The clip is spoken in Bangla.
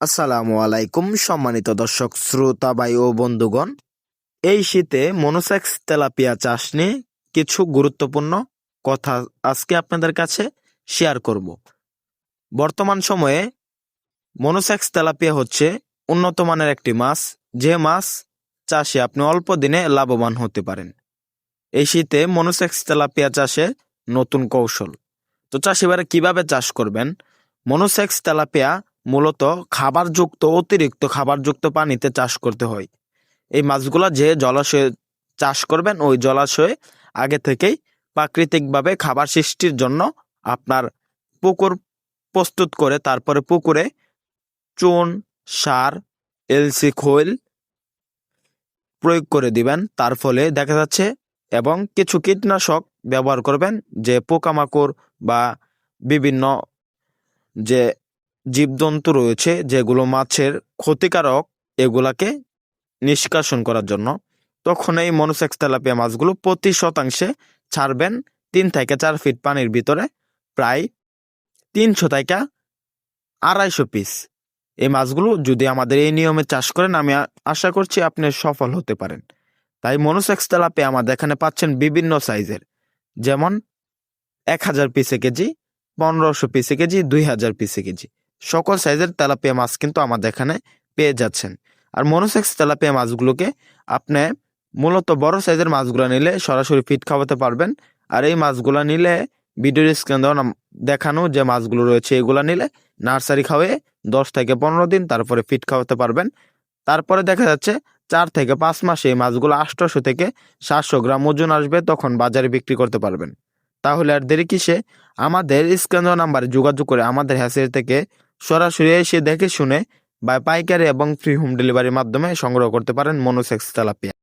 আসসালামু আলাইকুম সম্মানিত দর্শক, শ্রোতা ভাই ও বন্ধুগণ। এই শীতে মনোসেক্স তেলাপিয়া চাষ নিয়ে কিছু গুরুত্বপূর্ণ কথা আজকে আপনাদের কাছে শেয়ার করব। বর্তমান সময়ে মনোসেক্স তেলাপিয়া হচ্ছে উন্নত মানের একটি মাছ। যে মাছ চাষে আপনি অল্প দিনে লাভবান হতে পারেন। এই শীতে মনোসেক্স তেলাপিয়া চাষে নতুন কৌশল। তো চাষিবারে কীভাবে চাষ করবেন? মনোসেক্স তেলাপিয়া মূলত খাবারযুক্ত, অতিরিক্ত খাবারযুক্ত পানিতে চাষ করতে হয়। এই মাছগুলা যে জলাশয়ে চাষ করবেন, ওই জলাশয়ে আগে থেকেই প্রাকৃতিকভাবে খাবার সৃষ্টির জন্য আপনার পুকুর প্রস্তুত করে, তারপরে পুকুরে চুন, সার, এলসি, খৈল প্রয়োগ করে দিবেন। তার ফলে দেখা যাচ্ছে এবং কিছু কীটনাশক ব্যবহার করবেন, যে পোকামাকড় বা বিভিন্ন যে জীবজন্তু রয়েছে যেগুলো মাছের ক্ষতিকারক, এগুলাকে নিষ্কাশন করার জন্য। তখন এই মনোসেক্স তেলাপিয়া মাছগুলো প্রতি শতাংশে ছাড়বেন তিন থেকে চার ফিট পানির ভিতরে, প্রায় তিনশো থেকে আড়াইশো পিস। এই মাছগুলো যদি আমাদের এই নিয়মে চাষ করেন, আমি আশা করছি আপনি সফল হতে পারেন। তাই মনোসেক্স তেলাপিয়া আমাদের এখানে পাচ্ছেন বিভিন্ন সাইজের। যেমন এক হাজার পিসে কেজি, পনেরোশো পিসে কেজি, দুই হাজার পিসে কেজি। সকল সাইজের তেলাপিয়া মাছ কিন্তু আমাদের এখানে পেয়ে যাচ্ছেন। আর মনোসেক্স তেলাপিয়া মাছগুলোকে আপনি মূলত বড় সাইজের মাছগুলো নিলে সরাসরি ফিট খাওয়াতে পারবেন। আর এই মাছগুলো নিলে ভিডিওর স্ক্রিন দেওয়া দেখানো যে মাছগুলো রয়েছে, এগুলো নিলে নার্সারি খাওয়ে দশ থেকে পনেরো দিন তারপরে ফিট খাওয়াতে পারবেন। তারপরে দেখা যাচ্ছে চার থেকে পাঁচ মাসে এই মাছগুলো আটশোশো থেকে সাতশো গ্রাম ওজন আসবে, তখন বাজারে বিক্রি করতে পারবেন। তাহলে আর দেরি কিসে? আমাদের স্ক্রিন দেওয়া নাম্বারে যোগাযোগ করে আমাদের হ্যাসের থেকে সরাসরি এসে দেখে শুনে বা পাইকারি এবং ফ্রি হোম ডেলিভারির মাধ্যমে সংগ্রহ করতে পারেন মনোসেক্স তেলাপিয়া।